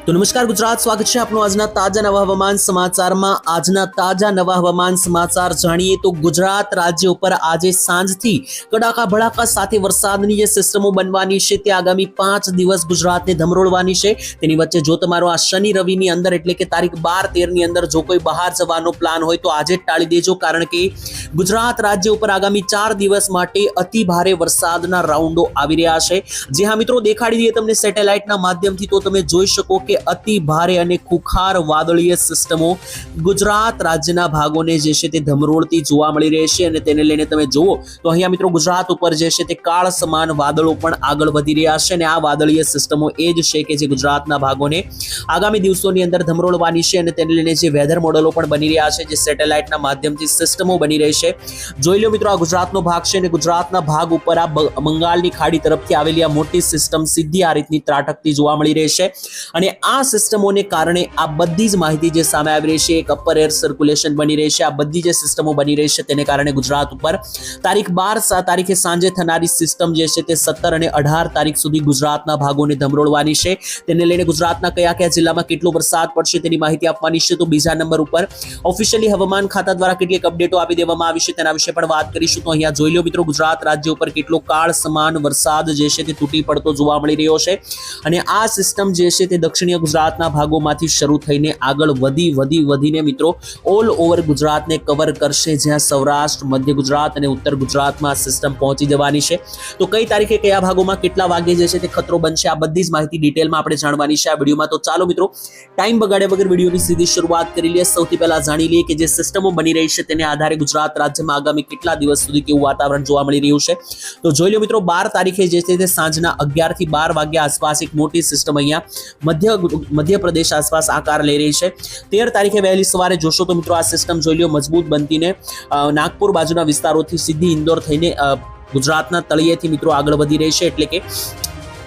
તો નમસ્કાર ગુજરાત, સ્વાગત છે આપનું આજના તાજા નવા હવામાન સમાચારમાં. આજના તાજા નવા હવામાન સમાચાર જાણીએ તો ગુજરાત રાજ્ય ઉપર આજે સાંજથી કડાકા ભડાકા સાથે વરસાદની જે સિસ્ટમો બનવાની છે તે આગામી પાંચ દિવસ ગુજરાતને ધમરોળવાની છે. તેની વચ્ચે જો તમારો આ શનિ રવિની અંદર એટલે કે તારીખ બાર તેરની અંદર જો કોઈ બહાર જવાનો પ્લાન હોય તો આજે ટાળી દેજો કારણ કે ગુજરાત રાજ્ય ઉપર આગામી ચાર દિવસ માટે અતિ ભારે વરસાદના રાઉન્ડો આવી રહ્યા છે. જે હા મિત્રો દેખાડી દઈએ તમને સેટેલાઇટના માધ્યમથી તો તમે જોઈ શકો કે અતિ ભારે અને ખુખાર વાદળીય સિસ્ટમો ગુજરાત રાજ્યના ભાગોને જે છે તે ધમરોળતી જોવા મળી રહેશે અને તેને લઈને તમે જુઓ તો અહીંયા મિત્રો ગુજરાત ઉપર જે છે તે કાળ સમાન વાદળો પણ આગળ વધી રહ્યા છે અને આ વાદળીય સિસ્ટમો એ જ છે કે જે ગુજરાતના ભાગોને આગામી દિવસોની અંદર ધમરોળવાની છે અને તેને લઈને જે વેધર મોડલો પણ બની રહ્યા છે, જે સેટેલાઇટના માધ્યમથી સિસ્ટમો બની રહી છે. જોઈ લો મિત્રો, આ ગુજરાતનો ભાગ છે અને ગુજરાતના ભાગ ઉપર આ બંગાળની ખાડી તરફથી આવેલી આ મોટી સિસ્ટમ સીધી આ રીતની ત્રાટકતી જોવા મળી રહી છે. અને આ સિસ્ટમોને કારણે આ બધી જ માહિતી જે સામે આવી રહી છે, એક અપર એર સર્ક્યુલેશન બની રહી છે. આ બધી જે સિસ્ટમો બની રહી છે તેને કારણે ગુજરાત ઉપર તારીખ બાર તારીખે સાંજે થનારી સિસ્ટમ જે છે તે સત્તર અને અઢાર તારીખ સુધી ગુજરાતના ભાગોને ધમરોળવાની છે. તેને લઈને ગુજરાતના કયા કયા જિલ્લામાં કેટલો વરસાદ પડશે તેની માહિતી આપવાની છે. તો બીજા નંબર ઉપર ઓફિશિયલી હવામાન ખાતા દ્વારા કેટલીક અપડેટો આપી દેવામાં છે તેના વિશે પણ વાત કરીશું. તો અહીંયા જોઈ લો મિત્રો, ગુજરાત રાજ્ય ઉપર કેટલો કાળ સમાન વરસાદ જે છે તે તૂટી પડતો જોવા મળી રહ્યો છે. અને આ સિસ્ટમ જે છે તે દક્ષિણીય ગુજરાતના ભાગોમાંથી શરૂ થઈને આગળ વધી વધી, વધીને મિત્રો ઓલ ઓવર ગુજરાતને કવર કરશે જ્યાં સૌરાષ્ટ્ર, મધ્ય ગુજરાત અને ઉત્તર ગુજરાતમાં સિસ્ટમ પહોંચી જવાની છે. તો કઈ તારીખે કયા ભાગોમાં કેટલા વાગે જે છે તે ખતરો બનશે, આ બધી જ માહિતી ડિટેલમાં આપણે જાણવાની છે આ વિડીયોમાં. તો ચાલો મિત્રો ટાઈમ બગાડ્યા વગર વિડીયોની સીધી શરૂઆત કરી લઈએ. સૌથી પહેલા જાણી લઈએ કે જે સિસ્ટમો બની રહી છે, તેને આધારે ગુજરાત રાજ્યમાં આગામી કેટલા દિવસ સુધી કેવું વાતાવરણ જોવા મળી રહ્યું છે? તો જોઈ લો મિત્રો, બાર તારીખે જે છે તે સાંજના અગિયારથી બાર વાગ્યા આસપાસ એક મોટી સિસ્ટમ અહીંયા મધ્ય મધ્યપ્રદેશ આસપાસ આકાર લઈ રહી છે. તેર તારીખે વહેલી સવારે જોશો તો મિત્રો આ સિસ્ટમ જોઈ લો મજબૂત બનતીને નાગપુર બાજુના વિસ્તારોથી સીધી ઇન્દોર થઈને ગુજરાતના તળિયેથી મિત્રો આગળ વધી રહી છે. એટલે કે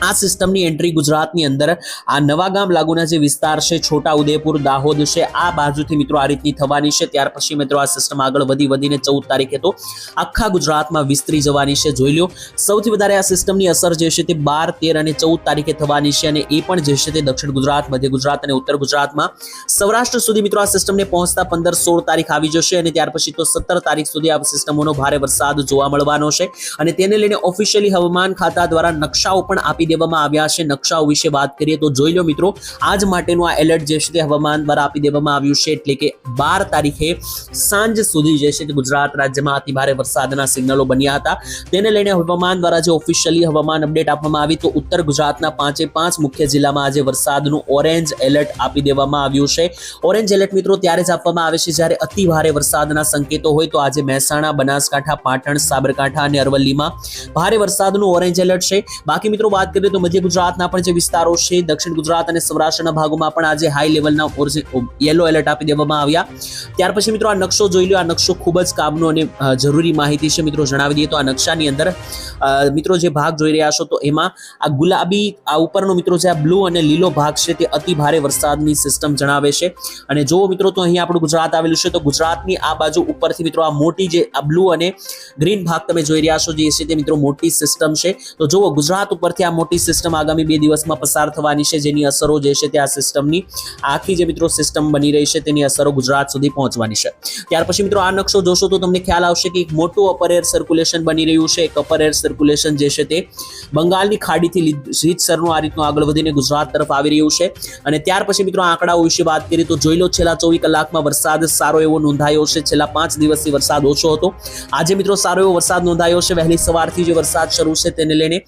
આ સિસ્ટમની એન્ટ્રી ગુજરાતની અંદર આ નવાગામ લાગુના જે વિસ્તાર છે, છોટા ઉદેપુર, દાહોદ છે, આ બાજુથી મિત્રો આ રીતની થવાની છે. ત્યાર પછી મિત્રો આ સિસ્ટમ આગળ વધી વધીને ચૌદ તારીખે તો આખા ગુજરાતમાં વિસ્તરી જવાની છે. જોઈ લો સૌથી વધારે આ સિસ્ટમની અસર જે છે તે બાર, તેર અને ચૌદ તારીખે થવાની છે અને એ પણ જે છે તે દક્ષિણ ગુજરાત, મધ્ય ગુજરાત અને ઉત્તર ગુજરાતમાં સૌરાષ્ટ્ર સુધી મિત્રો આ સિસ્ટમને પહોંચતા પંદર, સોળ તારીખ આવી જશે અને ત્યાર પછી તો સત્તર તારીખ સુધી આ સિસ્ટમોનો ભારે વરસાદ જોવા મળવાનો છે. અને તેને લઈને ઓફિશિયલી હવામાન ખાતા દ્વારા નકશાઓ પણ આપી દેવામાં આવ્યા છે. નકશાઓ વિશે વાત કરીએ તો જોઈ લો મિત્રો, આજ માટેનું આ એલર્ટ જે છે તે હવામાન દ્વારા આપી દેવામાં આવ્યું છે. એટલે કે બાર તારીખે સાંજ સુધી જે છે તે ગુજરાત રાજ્યમાં અતિભારે વરસાદના સિગ્નલો બન્યા હતા. તેને લઈને હવામાન દ્વારા જે ઓફિશિયલી હવામાન અપડેટ આપવામાં આવી તો ઉત્તર ગુજરાતના પાંચે પાંચ, મુખ્ય જિલ્લામાં આજે વરસાદનું ઓરેન્જ એલર્ટ આપી દેવામાં આવ્યું છે. ઓરેન્જ એલર્ટ મિત્રો ત્યારે જ આપવામાં આવે છે જ્યારે અતિ ભારે વરસાદના સંકેતો હોય તો આજે મહેસાણા, બનાસકાંઠા, પાટણ, સાબરકાંઠા અને અરવલ્લીમાં ભારે વરસાદનું ઓરેન્જ એલર્ટ છે. બાકી મિત્રો વાત કરીએ તો મધ્ય ગુજરાતના પણ જે વિસ્તારો છે, દક્ષિણ ગુજરાત અને સૌરાષ્ટ્રના ભાગોમાં પણ આજે હાઈ લેવલના યલો એલર્ટ આપી દેવામાં આવ્યા. ત્યાર પછી મિત્રો આ નકશો જોઈ લો આ નકશો ખૂબ જ કામનો અને જરૂરી માહિતી છે. મિત્રો જણાવી દઈએ તો આ નકશાની અંદર મિત્રો જે ભાગ જોઈ રહ્યા છો તો એમાં આ ગુલાબી, આ ઉપરનો મિત્રો જે આ બ્લુ અને લીલો ભાગ છે તે અતિ ભારે વરસાદની સિસ્ટમ જણાવે છે. અને જો મિત્રો તો અહીં આપણું ગુજરાત આવેલું છે તો ગુજરાતની આ બાજુ ઉપરથી મિત્રો આ મોટી જે આ બ્લુ અને ગ્રીન ભાગ તમે જોઈ રહ્યા છો જે છે તે મિત્રો મોટી સિસ્ટમ છે. તો જુઓ ગુજરાત ઉપરથી આ મોટી સિસ્ટમ આગામી બે દિવસમાં પસાર થવાની છે, જેની અસરો જે છે તે આ સિસ્ટમની આખી જે મિત્રો સિસ્ટમ બની રહી છે, તેની અસરો ગુજરાત સુધી પહોંચવાની છે. ત્યાર પછી મિત્રો આ નકશો જોશો તો તમને ખ્યાલ આવશે કે એક મોટું અપર એર સર્ક્યુલેશન બની રહ્યું છે. એક અપર એર સર્ક્યુલેશન જે છે તે બંગાળની ખાડીથી લીધ- રીતસરનું આ રીતનું આગળ વધીને ગુજરાત તરફ આવી રહ્યું છે. અને ત્યાર પછી મિત્રો આંકડાઓ વિશે વાત કરીએ તો જોઈ લો છેલ્લા ચોવીસ કલાકમાં વરસાદ સારો એવો નોંધાયો છે. છેલ્લા પાંચ દિવસથી વરસાદ ઓછો હતો. આજે મિત્રો સારો એવો વરસાદ નોંધાયો છે. વહેલી સવારથી જે વરસાદ શરૂ છે તેને લઈને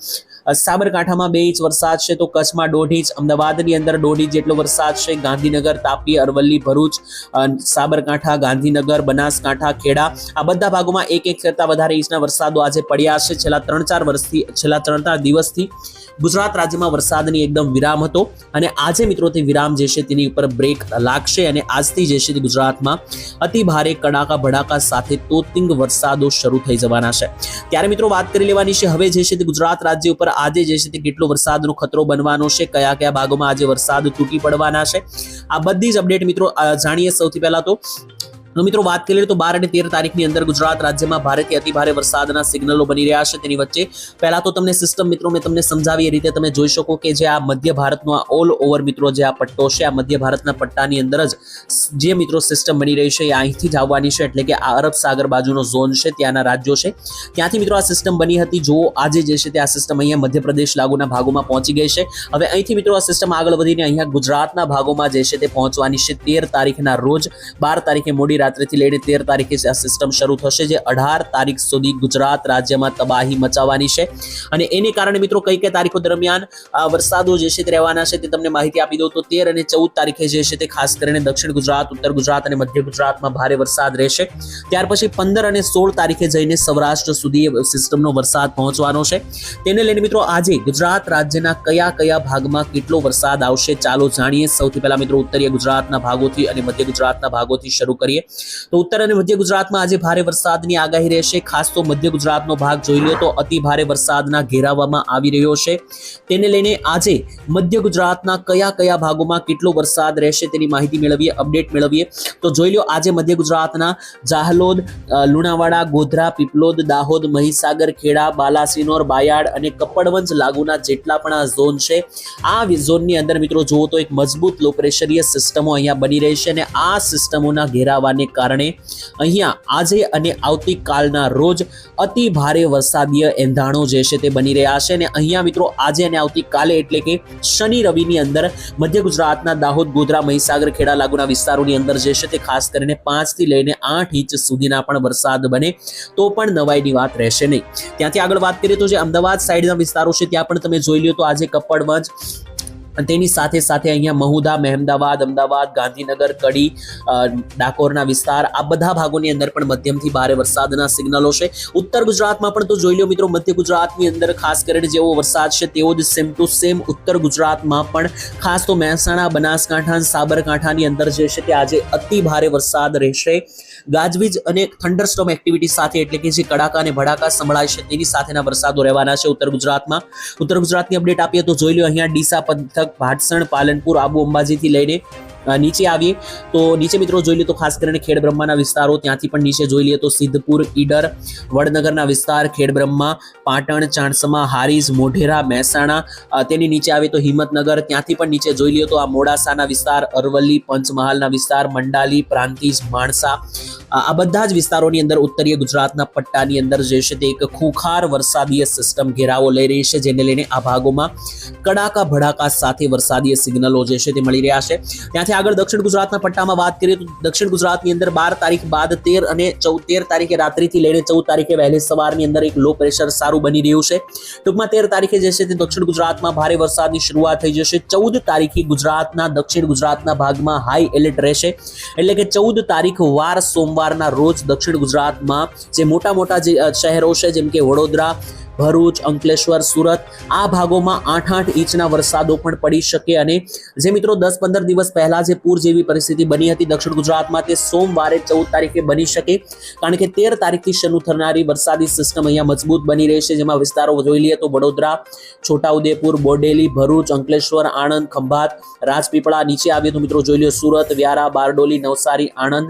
સાબરકાંઠામાં બે ઇંચ વરસાદ છે, તો કચ્છમાં દોઢ ઇંચ, અમદાવાદની અંદર દોઢ ઇંચ જેટલો વરસાદ છે. ગાંધીનગર, તાપી, અરવલ્લી, ભરૂચ સાબરકાંઠા, ગાંધીનગર, બનાસકાંઠા, ખેડા આ બધા ભાગોમાં એક એક કરતા વધારે ઇંચના વરસાદો આજે પડ્યા છે. છેલ્લા ત્રણ ચાર વર્ષથી, છેલ્લા ત્રણ ચાર દિવસથી ગુજરાત રાજ્યમાં વરસાદની એકદમ વિરામ હતો અને આજે મિત્રો તે વિરામ જે છે તેની ઉપર બ્રેક લાગશે અને આજથી જે છે તે ગુજરાતમાં અતિ ભારે કડાકા ભડાકા સાથે તોતિંગ વરસાદો શરૂ થઈ જવાના છે. ત્યારે મિત્રો વાત કરી લેવાની છે, હવે જે છે તે ગુજરાત રાજ્ય ઉપર આજે જે છે તે કેટલો વરસાદનો ખતરો બનવાનો છે, કયા કયા ભાગોમાં આજે વરસાદ તૂટી પડવાના છે, આ બધી જ અપડેટ મિત્રો જાણીએ સૌથી પહેલા તો તો મિત્રો વાત કરીએ તો બાર અને તેર તારીખની અંદર ગુજરાત રાજ્યમાં ભારેથી અતિભારે વરસાદના સિગ્નલો બની રહ્યા છે તેની વચ્ચે. પહેલા તો તમને સિસ્ટમ મિત્રો મેં તમને સમજાવી એ રીતે તમે જોઈ શકો કે જે આ મધ્ય ભારતનો આ ઓલ ઓવર મિત્રો જે આ પટ્ટો છે, આ મધ્ય ભારતના પટ્ટાની અંદર જ જે મિત્રો સિસ્ટમ બની રહી છે એ અહીંથી જ આવવાની છે એટલે કે આ અરબ સાગર બાજુનો ઝોન છે, ત્યાંના રાજ્યો છે. ત્યાંથી મિત્રો આ સિસ્ટમ બની હતી. જો આજે જે છે તે આ સિસ્ટમ અહીંયા મધ્યપ્રદેશ લાગુના ભાગોમાં પહોંચી ગઈ છે. હવે અહીંથી મિત્રો આ સિસ્ટમ આગળ વધીને અહીંયા ગુજરાતના ભાગોમાં જે છે તે પહોંચવાની છે તેર તારીખના રોજ. બાર તારીખે મોડી રાત્રેથી લઈને તેર તારીખે આ સિસ્ટમ શરૂ થશે જે અઢાર તારીખ સુધી ગુજરાત રાજ્યમાં તબાહી મચાવવાની છે. અને એને કારણે મિત્રો કઈ કઈ તારીખો દરમિયાન વરસાદો જે છે તે રહેવાના છે તે તમને માહિતી આપી દઉં તો તેર અને ચૌદ તારીખે જે છે તે ખાસ કરીને દક્ષિણ ગુજરાત, ઉત્તર ગુજરાત અને મધ્ય ગુજરાતમાં ભારે વરસાદ રહેશે. ત્યાર પછી પંદર અને સોળ તારીખે જઈને સૌરાષ્ટ્ર સુધી સિસ્ટમનો વરસાદ પહોંચવાનો છે. તેને લઈને મિત્રો આજે ગુજરાત રાજ્યના કયા કયા ભાગમાં કેટલો વરસાદ આવશે ચાલો જાણીએ. સૌથી પહેલા મિત્રો ઉત્તરીય ગુજરાતના ભાગોથી અને મધ્ય ગુજરાતના ભાગોથી શરૂ કરીએ. તો ઉત્તર અને મધ્ય ગુજરાતમાં આજે ભારે વરસાદની આગાહી રહેશે. ખાસ તો મધ્ય ગુજરાતનો ભાગ જોઈ લો તો અતિ ભારે વરસાદના ઘેરાવામાં આવી રહ્યો છે. તેને લઈને આજે મધ્ય ગુજરાતના કયા કયા ભાગોમાં કેટલો વરસાદ રહેશે તેની માહિતી મેળવીએ, અપડેટ મેળવીએ. તો જોઈ લો આજે મધ્ય ગુજરાતના જાહલોદ લુણાવાડા, ગોધરા, પીપલોદ, દાહોદ, મહીસાગર, ખેડા, બાલાસિનોર, બાયાડ અને કપડવંજ લાગુના જેટલા પણ આ ઝોન છે, આ ઝોનની અંદર મિત્રો જુઓ તો એક મજબૂત લો પ્રેશરીય સિસ્ટમો અહીંયા બની રહી છે અને આ સિસ્ટમોના ઘેરાવાને કારણે અહીંયા આજે અને આવતીકાલના રોજ અતિ ભારે વરસાદીય એંધાણો જે છે તે બની રહ્યા છે અને અહીંયા મિત્રો આજે અને આવતીકાલે એટલે કે શનિ રવિની અંદર મધ્ય ગુજરાતના દાહોદ, ગોધરા, મહીસાગર, ખેડા લાગુના વિસ્તારોની અંદર જે છે તે ખાસ કરીને પાંચથી લઈને આઠ ઇંચ સુધીના પણ વરસાદ બને તો પણ નવાઈની વાત રહેશે નહીં. ત્યાંથી આગળ વાત કરીએ તો જે અમદાવાદ સાઈડના વિસ્તારો છે ત્યાં પણ તમે જોઈ લો તો આજે કપડવંજ અને તેની સાથે સાથે અહીંયા મહુદા, મહેમદાવાદ, અમદાવાદ, ગાંધીનગર, કડી ડાકોરના વિસ્તાર, આ બધા ભાગોની અંદર પણ મધ્યમથી ભારે વરસાદના સિગ્નલો છે. ઉત્તર ગુજરાતમાં પણ તો જોઈ લો મિત્રો, મધ્ય ગુજરાતની અંદર ખાસ કરીને જેવો વરસાદ છે તેવો જ સેમ ટુ સેમ ઉત્તર ગુજરાતમાં પણ ખાસ તો મહેસાણા, બનાસકાંઠા સાબરકાંઠાની અંદર જે છે તે આજે અતિ ભારે વરસાદ રહેશે. ગાજવીજ અને થંડરસ્ટોમ એક્ટિવિટી સાથે એટલે કે જે કડાકા અને ભડાકા સંભળાય છે, તેની સાથેના વરસાદો રહેવાના છે ઉત્તર ગુજરાતમાં. ઉત્તર ગુજરાતની અપડેટ આપીએ તો જોઈ લો અહીંયા ડીસા પંથક, ભાટસણ, પાલનપુર, આબુ અંબાજીથી લઈને નીચે આવીએ. તો નીચે મિત્રો જોઈ લઈએ તો ખાસ કરીને ખેડ બ્રહ્માના વિસ્તારો, ત્યાંથી પણ નીચે જોઈ લઈએ તો સિદ્ધપુર, ઈડર, વડનગરના વિસ્તાર, ખેડ બ્રહ્મા, પાટણ, ચાણસમા, હારીજ, મોઢેરા, મહેસાણા તેની નીચે આવે તો હિંમતનગર, ત્યાંથી પણ નીચે જોઈ લઈએ તો આ મોડાસાના વિસ્તાર, અરવલ્લી, પંચમહાલના વિસ્તાર, મંડાલી, પ્રાંતિજ, માણસા આ બધા જ વિસ્તારોની અંદર ઉત્તરીય ગુજરાતના પટ્ટાની અંદર જે છે તે એક ખૂંખાર વરસાદીય સિસ્ટમ ઘેરાવો લઈ રહી છે, જેને લઈને આ ભાગોમાં કડાકા ભડાકા સાથે વરસાદીય સિગ્નલો જે છે તે મળી રહ્યા છે. ત્યાંથી આગળ દક્ષિણ ગુજરાતના પટ્ટામાં વાત કરીએ તો દક્ષિણ ગુજરાતની અંદર બાર તારીખ બાદ તેર અને ચૌદ તેર તારીખે રાત્રિથી લઈને ચૌદ તારીખે વહેલી સવારની અંદર એક લો પ્રેશર સારું બની રહ્યું છે. ટૂંકમાં તેર તારીખે જે છે તે દક્ષિણ ગુજરાતમાં ભારે વરસાદની શરૂઆત થઈ જશે. ચૌદ તારીખે ગુજરાતના દક્ષિણ ગુજરાતના ભાગમાં હાઈ એલર્ટ રહેશે. એટલે કે ચૌદ તારીખ વાર સોમવારના રોજ દક્ષિણ ગુજરાતમાં જે મોટા મોટા જે શહેરો છે, જેમ કે વડોદરા, ભરૂચ, અંકલેશ્વર, સુરત, આ ભાગોમાં આઠ આઠ ઇંચના વરસાદો પણ પડી શકે અને જે મિત્રો દસ પંદર દિવસ પહેલા જે પૂર જેવી પરિસ્થિતિ બની હતી દક્ષિણ ગુજરાતમાં તે સોમવારે ચૌદ તારીખે બની શકે. કારણ કે તેર તારીખથી શરૂ થનારી વરસાદી સિસ્ટમ અહીંયા મજબૂત બની રહેશે જેમાં વિસ્તારો જોઈ લઈએ તો વડોદરા, છોટાઉદેપુર, બોડેલી, ભરૂચ, અંકલેશ્વર, આણંદ, ખંભાત, રાજપીપળા નીચે આવીએ તો મિત્રો જોઈ લ્યો સુરત, વ્યારા, બારડોલી, નવસારી, આણંદ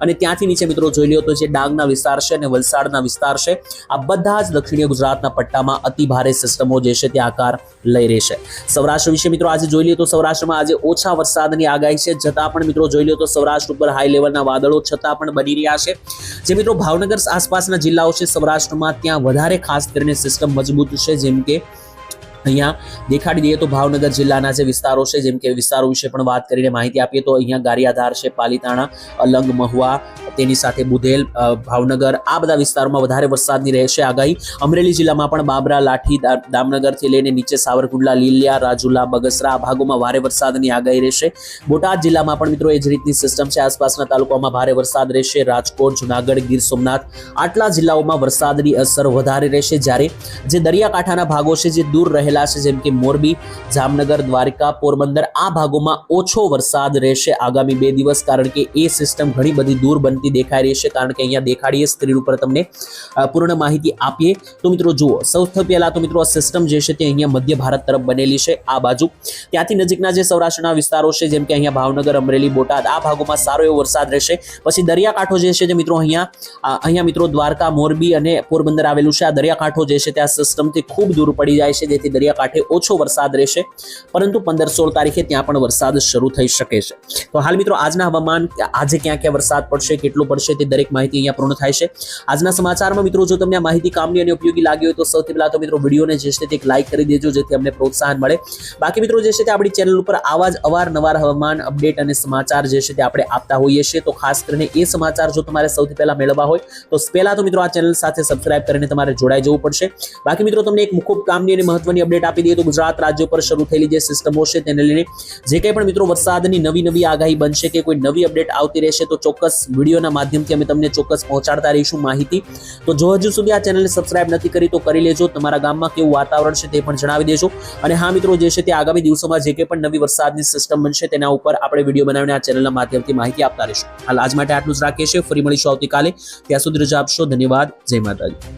અને ત્યાંથી નીચે મિત્રો જોઈ લ્યો તો જે ડાંગના વિસ્તાર છે અને વલસાડના વિસ્તાર છે, આ બધા જ દક્ષિણીય ગુજરાતના પટ્ટામાં અતિ ભારે સિસ્ટમો જે છે તે આકાર લઈ રહેશે સૌરાષ્ટ્ર વિશે મિત્રો આજે જોઈ લઈએ તો સૌરાષ્ટ્રમાં આજે ઓછા વરસાદની આગાહી છે. છતાં પણ મિત્રો જોઈ લો તો સૌરાષ્ટ્ર ઉપર હાઈ લેવલના વાદળો છતાં પણ બની રહ્યા છે. જે મિત્રો ભાવનગર આસપાસના જિલ્લાઓ છે સૌરાષ્ટ્રમાં ત્યાં વધારે ખાસ કરીને સિસ્ટમ મજબૂત છે, જેમ કે અહીંયા દેખાડી દઈએ તો ભાવનગર જિલ્લાના જે વિસ્તારો છે, જેમ કે વિસ્તારો વિશે પણ વાત કરીને માહિતી આપીએ તો અહીંયા ગારિયાધાર છે, પાલીતાણા અલંગ મહુવા તેની સાથે બુધેલ ભાવનગર, આ બધા વિસ્તારોમાં વધારે વરસાદની રહેશે આગાહી. અમરેલી જિલ્લામાં પણ બાબરા, લાઠી દામનગરથી લઈને નીચે સાવરકુંડલા, લીલિયા, રાજુલા, બગસરા આ ભાગોમાં ભારે વરસાદની આગાહી રહેશે. બોટાદ જિલ્લામાં પણ મિત્રો એ જ રીતની સિસ્ટમ છે. આસપાસના તાલુકાઓમાં ભારે વરસાદ રહેશે. રાજકોટ, જુનાગઢ, ગીર સોમનાથ આટલા જિલ્લાઓમાં વરસાદની અસર વધારે રહેશે. જ્યારે જે દરિયાકાંઠાના ભાગો છે, જે દૂર રહેલા આવેલા છે, જેમ કે મોરબી, જામનગર, દ્વારકા, પોરબંદર. આ ભાગોમાં ઓછો વરસાદ રહેશે આગામી બે દિવસ, કારણ કે એ સિસ્ટમ ઘણી બધી દૂર બનતી દેખાઈ રહી છે. કારણ કે અહીંયા દેખાડીએ સ્ક્રીન ઉપર તમને પૂર્ણ માહિતી આપીએ. તો મિત્રો જુઓ, સૌથી પહેલા તો મિત્રો આ સિસ્ટમ જે છે તે અહીંયા મધ્ય ભારત તરફ બનેલી છે, આ બાજુ. ત્યાંથી નજીકના જે સૌરાષ્ટ્રના વિસ્તારો છે, જેમ કે અહીંયા ભાવનગર, અમરેલી, બોટાદ, આ ભાગોમાં સારો એવો વરસાદ રહેશે. પછી દરિયાકાંઠો જે છે તે મિત્રો અહીંયા અહીંયા મિત્રો દ્વારકા, મોરબી અને પોરબંદર આવેલું છે. આ દરિયાકાંઠો જે છે તે આ સિસ્ટમથી ખૂબ દૂર પડી જાય છે, જેથી દરિયાકાંઠે ઓછો વરસાદ રહેશે, પરંતુ પંદર સોળ તારીખે ત્યાં પણ વરસાદ શરૂ થઈ શકે છે. તો હાલ મિત્રો, આજના હવામાન આજે ક્યાં ક્યાં વરસાદ પડશે, કેટલું પડશે તે દરેક માહિતી અહીંયા પૂર્ણ થાય છે. આજના સમાચારમાં મિત્રો, જો તમને આ માહિતી કામની અને ઉપયોગી લાગી હોય તો સૌથી પહેલા તો મિત્રો, વિડીયોને જે છે તે લાઈક કરી દેજો, જેથી અમને પ્રોત્સાહન મળે. બાકી મિત્રો, જે છે તે આપણી ચેનલ ઉપર આવા જ અવારનવાર હવામાન અપડેટ અને સમાચાર જે છે તે આપણે આપતા હોઈએ છીએ. તો ખાસ કરીને એ સમાચાર જો તમારે સૌથી પહેલા મેળવવા હોય, તો પહેલા તો મિત્રો, આ ચેનલ સાથે સબસ્ક્રાઇબ કરીને તમારે જોડાઈ જવું પડશે. બાકી મિત્રો, તમને એક ખૂબ કામની અને મહત્વની અપડેટ આપી દઈએ તો ગુજરાત રાજ્ય પર શરૂ થયેલી જે સિસ્ટમો છે તેને લઈને જે કંઈ પણ મિત્રો વરસાદની નવી નવી આગાહી બનશે કે કોઈ નવી અપડેટ આવતી રહેશે તો ચોક્કસ વિડીયોના માધ્યમથી અમે તમને ચોક્કસ પહોંચાડતા રહીશું માહિતી. તો જો હજુ સુધી આ ચેનલને સબસ્ક્રાઇબ નથી કરી તો કરી લેજો. તમારા ગામમાં કેવું વાતાવરણ છે તે પણ જણાવી દેજો. અને હા મિત્રો, જે છે તે આગામી દિવસોમાં જે કંઈ પણ નવી વરસાદની સિસ્ટમ બનશે તેના ઉપર આપણે વીડિયો બનાવીને આ ચેનલના માધ્યમથી માહિતી આપતા રહીશું. હાલ આજ માટે આટલું જ રાખીએ છીએ. ફરી મળીશું આવતીકાલે. ત્યાં સુધી રજા આપશો. ધન્યવાદ. જય માતાજી.